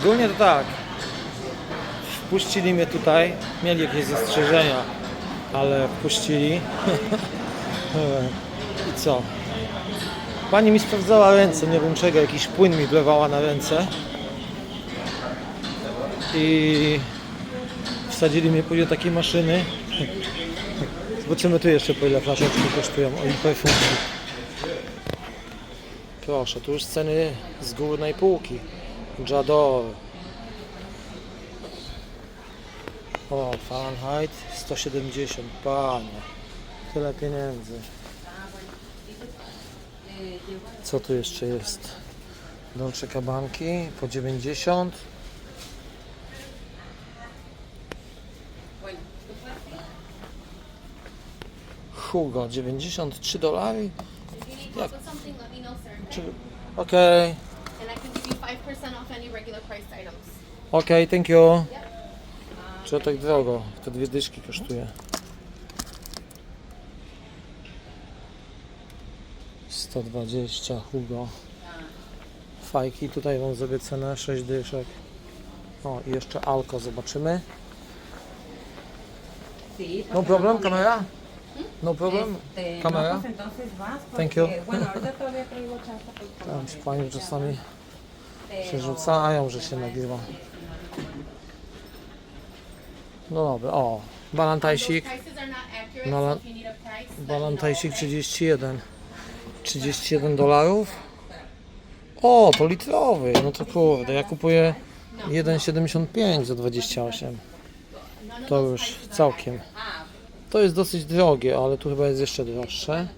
Ogólnie to tak. Wpuścili mnie tutaj, mieli jakieś zastrzeżenia, ale wpuścili. I co? Pani mi sprawdzała ręce, nie wiem czego, jakiś płyn mi wlewała na ręce. I wsadzili mnie później takiej maszyny. Zobaczymy tu jeszcze po ile flaszeczki kosztują, o i perfumki. Proszę, tu już ceny z górnej półki. Jador. O, Fahrenheit 170, panie. Tyle pieniędzy. Co tu jeszcze jest? Dolce kabanki po 90. Hugo 93 dolary. Czy... Okej, And I can give you 5% off any regular priced items. okej, thank you. Czy tak drogo? Te dwie dyszki kosztuje. 120 Hugo. Fajki, tutaj wam zrobię cenę 6 dyszek. O, i jeszcze alko zobaczymy. Sí, No porque problem, kamera? No problem? Este. No, pues entonces vas. Thank porque, you. Bueno, ahorita todavía traigo chance. pues, por Tam que pani czasami się rzucają, że się nagrywa. No dobra, o, balantajsik. Those prices are not accurate, so la- if you need a price, let me know, Balantajsik okay? 31. 31 dolarów. O, to litrowy. No to kurde, ja kupuję 1,75 za 28. None of To już całkiem. To jest dosyć drogie, ale tu chyba jest jeszcze droższe.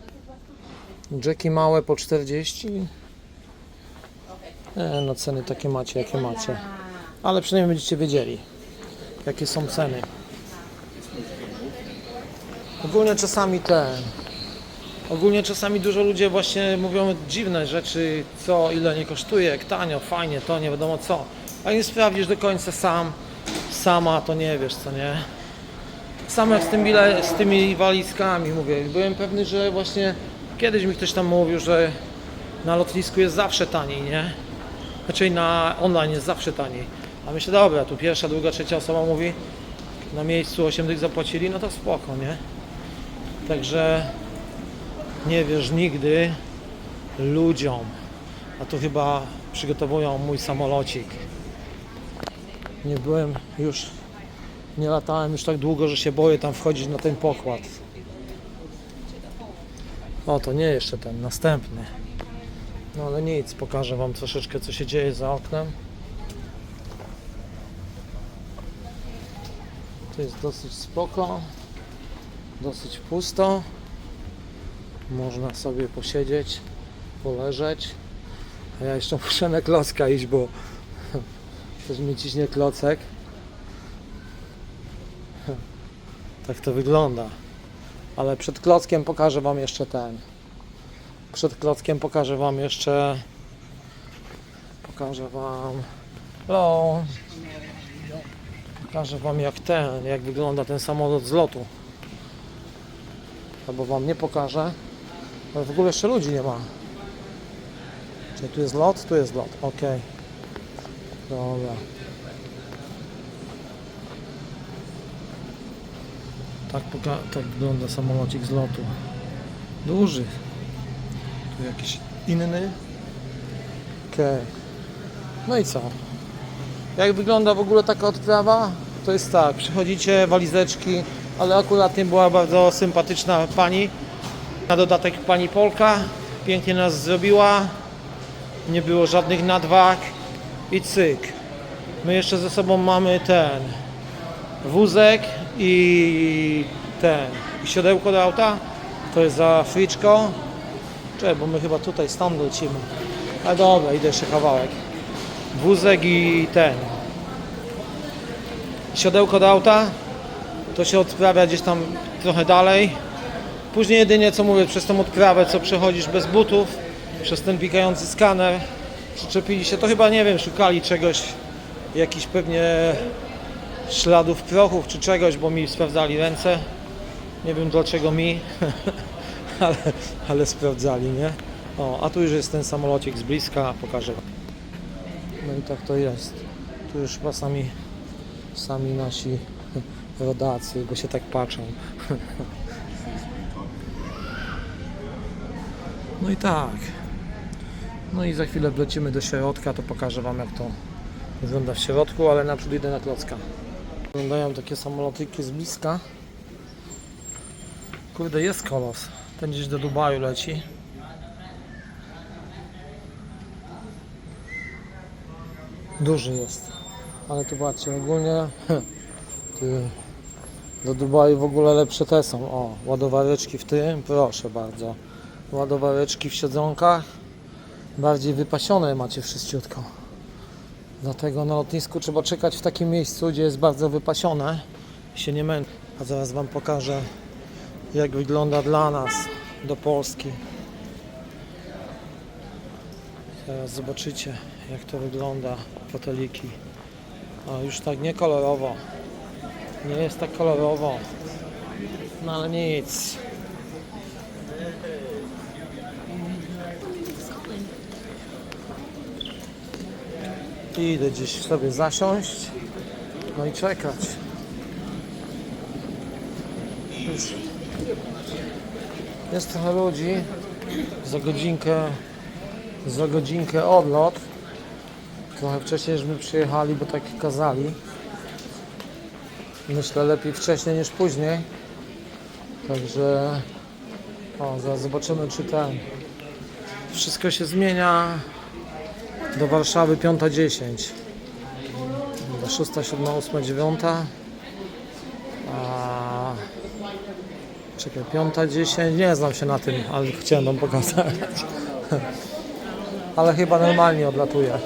Jacki małe po 40. E, no ceny takie macie, jakie macie. Ale przynajmniej będziecie wiedzieli, jakie są ceny. Ogólnie czasami ten. Ogólnie czasami dużo ludzi właśnie mówią dziwne rzeczy, co ile nie kosztuje, jak tanio, fajnie, to nie wiadomo co. A nie sprawdzisz do końca sam, sama, to nie wiesz co nie. Sam jak z, tym bile, z tymi walizkami mówię, byłem pewny, że właśnie kiedyś mi ktoś tam mówił, że na lotnisku jest zawsze taniej, nie? Znaczy na online jest zawsze taniej. A myślę, dobra, tu pierwsza, druga, trzecia osoba mówi, na miejscu 8 dych zapłacili, no to spoko, nie? Także nie wiesz nigdy ludziom. A tu chyba przygotowują mój samolocik. Nie byłem już, nie latałem już tak długo, że się boję tam wchodzić na ten pokład. O, to nie jeszcze ten, następny. No ale nic, pokażę Wam troszeczkę co się dzieje za oknem. To jest dosyć spoko, dosyć pusto. Można sobie posiedzieć, poleżeć. A ja jeszcze muszę na klocka iść, bo też mi ciśnie klocek. Tak to wygląda. Ale przed klockiem pokażę Wam jeszcze ten. Przed klockiem pokażę Wam jeszcze. Pokażę Wam. Hello. Pokażę Wam jak ten, jak wygląda ten samolot z lotu. Albo Wam nie pokażę. Ale w ogóle jeszcze ludzi nie ma. Czyli tu jest lot? Tu jest lot. Ok. Dobra. Tak, tak wygląda samolocik z lotu. Duży. Jakiś inny. Okej. No i co? Jak wygląda w ogóle taka odprawa? To jest tak, przychodzicie, walizeczki, ale akurat była bardzo sympatyczna pani. Na dodatek pani Polka pięknie nas zrobiła. Nie było żadnych nadwag i cyk. My jeszcze ze sobą mamy ten wózek i ten i siodełko do auta. To jest za friczko. Czekaj, bo my chyba tutaj stąd lecimy. Ale dobra, idę jeszcze kawałek. Wózek i ten. Siodełko do auta. To się odprawia gdzieś tam trochę dalej. Później jedynie co mówię, przez tą odprawę, co przechodzisz bez butów, przez ten pikający skaner, przyczepili się, to chyba nie wiem, szukali czegoś, jakichś pewnie śladów prochów czy czegoś, bo mi sprawdzali ręce. Nie wiem dlaczego mi, ale, ale sprawdzali, nie? O, a tu już jest ten samolocik z bliska, pokażę wam. No i tak to jest. Tu już chyba sami, sami nasi rodacy, bo się tak patrzą. No i tak. No i za chwilę wlecimy do środka, to pokażę Wam jak to wygląda w środku, ale naprzód idę na klocka. Wyglądają takie samolotyki z bliska. Kurde, jest kolos. Ten gdzieś do Dubaju leci. Duży jest. Ale tu patrzcie, ogólnie ty, do Dubaju w ogóle lepsze te są. O, ładowareczki w tym, proszę bardzo. Ładowareczki w siedzonkach. Bardziej wypasione macie wszystko. Dlatego na lotnisku trzeba czekać w takim miejscu, gdzie jest bardzo wypasione się nie męczy. A zaraz Wam pokażę, jak wygląda dla nas do Polski. Teraz zobaczycie, jak to wygląda, foteliki. Już tak nie kolorowo. Nie jest tak kolorowo. No ale nic. I idę gdzieś sobie zasiąść. No i czekać. Już jest trochę ludzi. Za godzinkę, za godzinkę odlot. Trochę wcześniej żeśmy przyjechali, bo tak kazali. Myślę lepiej wcześniej niż później. Także o, zaraz zobaczymy czy ten. Wszystko się zmienia. Do Warszawy 5.10. Do 6, 7, 8, 9. Czekaj, 5.10. Nie znam się na tym, ale chciałem Wam pokazać. Ale chyba normalnie odlatuje.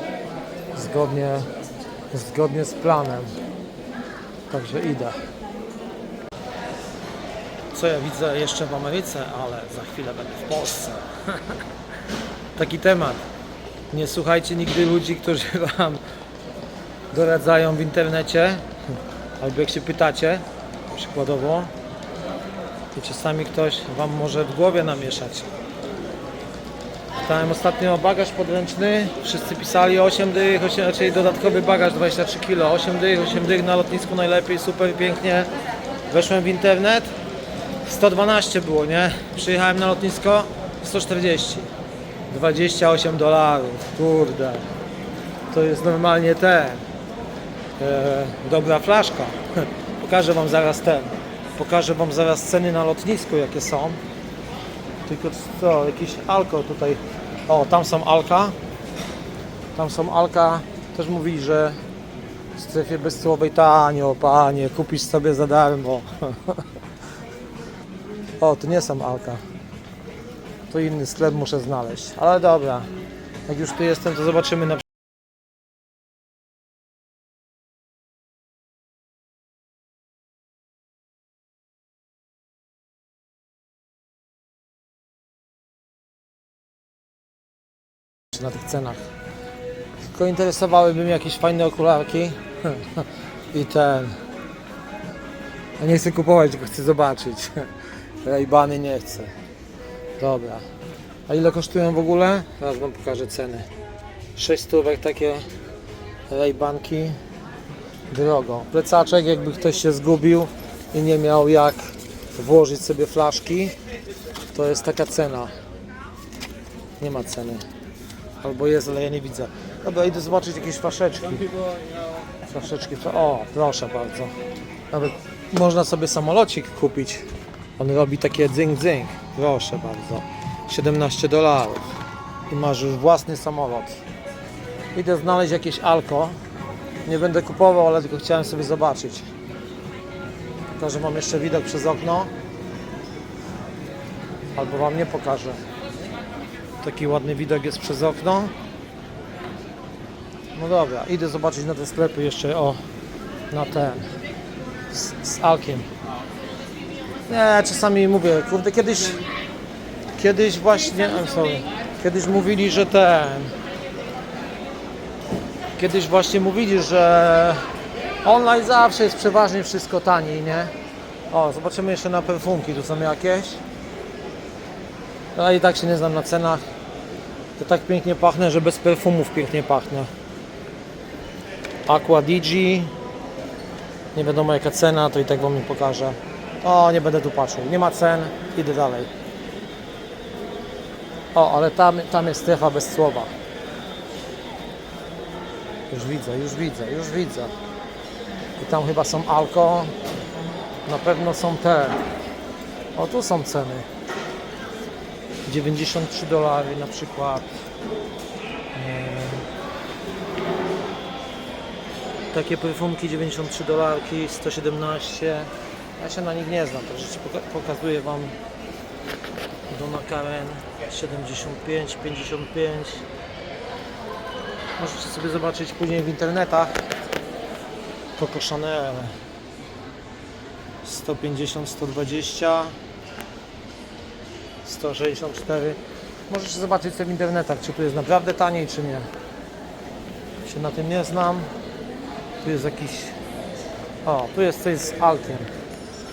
Zgodnie, zgodnie z planem. Także idę. Co ja widzę jeszcze w Ameryce, ale za chwilę będę w Polsce. Taki temat. Nie słuchajcie nigdy ludzi, którzy Wam doradzają w internecie, albo jak się pytacie, przykładowo, to czasami ktoś Wam może w głowie namieszać. Pytałem ostatnio o bagaż podręczny, wszyscy pisali 8 dych, 8, raczej dodatkowy bagaż 23 kg, 8 dych, 8 dych na lotnisku najlepiej, super pięknie. Weszłem w internet, 112 było, nie? Przyjechałem na lotnisko, 140. 28 dolarów, kurde. To jest normalnie ten. E, dobra flaszka. Pokażę Wam zaraz ten. Pokażę Wam zaraz ceny na lotnisku jakie są. Tylko co, jakiś alko tutaj. O, tam są alka. Tam są alka. Też mówili, że w strefie bezcłowej tanio, panie, kupisz sobie za darmo. o, to nie są alka. To inny sklep muszę znaleźć. Ale dobra. Jak już tu jestem, to zobaczymy na na tych cenach. Tylko interesowałyby mnie jakieś fajne okularki i ten. Ja nie chcę kupować, tylko chcę zobaczyć. Rejbany nie chcę. Dobra. A ile kosztują w ogóle? Teraz wam pokażę ceny. 6 stówek takie rejbanki. Drogo. Plecaczek, jakby ktoś się zgubił i nie miał jak włożyć sobie flaszki, to jest taka cena. Nie ma ceny. Albo jest, ale ja nie widzę. Dobra, idę zobaczyć jakieś flaszeczki. Flaszeczki, to, o, proszę bardzo. Nawet można sobie samolocik kupić. On robi takie dzyng dzyng. Proszę bardzo. 17 dolarów. I masz już własny samolot. Idę znaleźć jakieś alko. Nie będę kupował, ale tylko chciałem sobie zobaczyć. Pokażę Wam jeszcze widok przez okno. Albo Wam nie pokażę. Taki ładny widok jest przez okno. No dobra, idę zobaczyć na te sklepy jeszcze o na ten z, z alkiem. Nie, czasami mówię, kurde, kiedyś kiedyś właśnie, I'm sorry, kiedyś mówili, że ten kiedyś właśnie mówili, że online zawsze jest przeważnie wszystko taniej, nie? O, zobaczymy jeszcze na perfumki, tu są jakieś. Ja i tak się nie znam na cenach. To tak pięknie pachnę, że bez perfumów pięknie pachnę. Aqua Digi. Nie wiadomo jaka cena, to i tak wam nie pokażę. O, nie będę tu patrzył. Nie ma cen, idę dalej. O, ale tam, tam jest strefa bez słowa. Już widzę, już widzę, już widzę. I tam chyba są alko. Na pewno są te. O, tu są ceny. 93 dolary na przykład. Eee, Takie perfumki 93 dolarki, 117. Ja się na nich nie znam, także pokazuję Wam Donna Karen 75, 55. Możecie sobie zobaczyć później w internetach. Coco Chanel 150, 120 164 Możecie zobaczyć sobie w internetach, czy tu jest naprawdę taniej, czy nie. Się na tym nie znam. Tu jest jakiś... O, tu jest coś z Alkiem.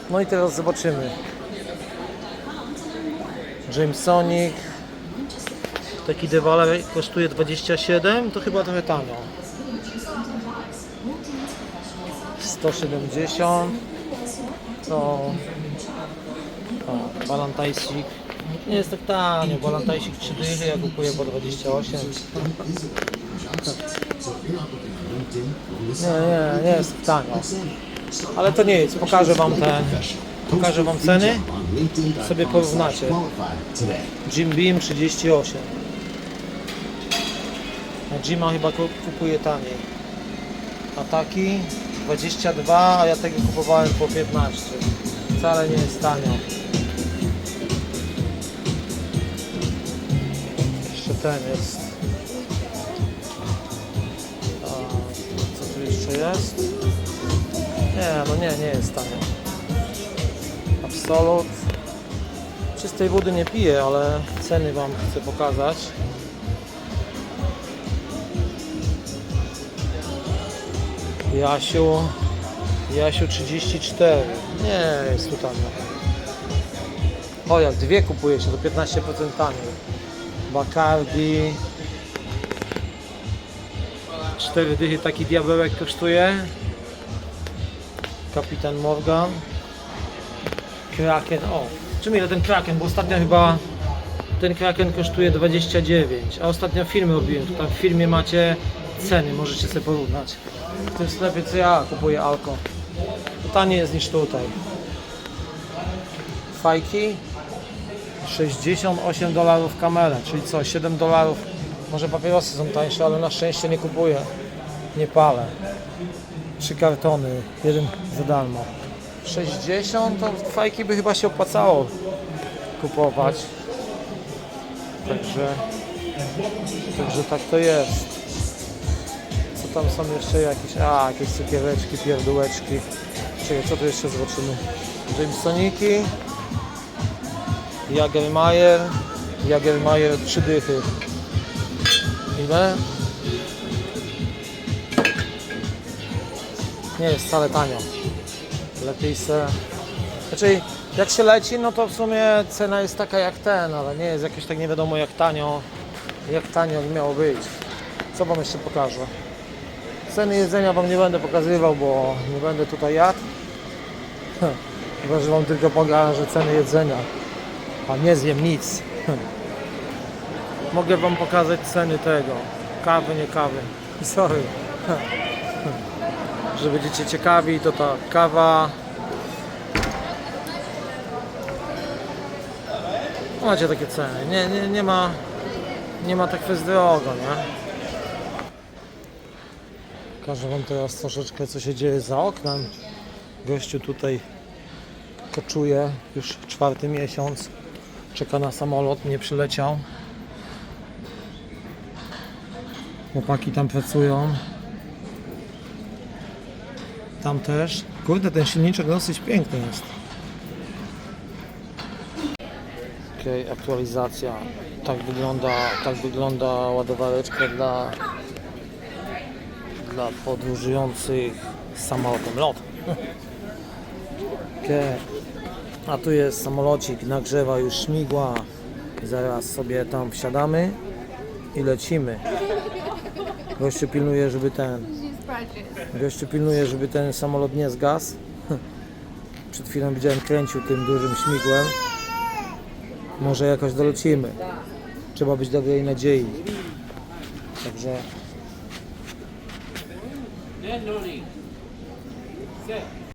No i teraz zobaczymy. Jamesonic. Taki dewaler kosztuje 27, to chyba trochę tanio. 170 to o, balantajsik nie jest tak tanio, balantajsik 3 dychy, ja kupuję po 28 nie, nie, nie jest tanio. Ale to nie jest, pokażę wam te pokażę wam ceny. Sobie porównacie. Jim Beam 38 a Jima chyba ku- kupuję taniej. A taki 22, a ja tego kupowałem po 15 wcale nie jest tanio ten jest. A, co tu jeszcze jest? Nie, no nie, nie jest tanio Absolut. Czystej wody nie piję, ale ceny wam chcę pokazać. Jasiu Jasiu 34 Nie, jest tu tanio O, jak dwie kupuje się, to 15% taniej Bacardi. 4 dychy taki diabełek kosztuje. Kapitan Morgan. Kraken, o Czym ile ten Kraken, bo ostatnio chyba ten Kraken kosztuje 29 A ostatnio film robiłem, tam w filmie macie ceny, możecie sobie porównać. W tym sklepie co ja kupuję alko. To taniej jest niż tutaj. Fajki 68 dolarów kamera, czyli co, 7 dolarów może papierosy są tańsze, ale na szczęście nie kupuję nie palę. Trzy kartony, jeden za darmo. 60 to fajki by chyba się opłacało kupować. Także także tak to jest. Co tam są jeszcze jakieś? A jakieś cukiereczki, pierdółeczki. Czekaj, co tu jeszcze zobaczymy? Jamesoniki Jagermeier Jagermeier 3 dychy. Ile? nie jest wcale tanio. Lepiej se znaczy jak się leci no to w sumie cena jest taka jak ten ale nie jest jakieś tak nie wiadomo jak tanio jak tanio miało być. Co wam jeszcze pokażę? Ceny jedzenia wam nie będę pokazywał bo nie będę tutaj jadł. Chyba że wam tylko pokażę ceny jedzenia a nie zjem nic mogę wam pokazać ceny tego kawy, nie kawy sorry że będziecie ciekawi, to ta kawa. Macie takie ceny. Nie, nie, nie ma nie ma tak jest drogo, nie? Pokażę wam teraz troszeczkę co się dzieje za oknem. Gościu tutaj koczuje już czwarty miesiąc. Czeka na samolot, nie przyleciał. Chłopaki tam pracują. Tam też. Kurde, ten silniczek dosyć piękny jest. Okej, aktualizacja. Tak wygląda, tak wygląda ładowareczka dla, dla podróżujących samolotem lot. Okej. A tu jest samolocik, nagrzewa już śmigła. Zaraz sobie tam wsiadamy i lecimy. Gościu pilnuje, żeby ten... Gościu pilnuje, żeby ten samolot nie zgasł. Przed chwilą widziałem, kręcił tym dużym śmigłem. Może jakoś dolecimy. Trzeba być dobrej nadziei. Także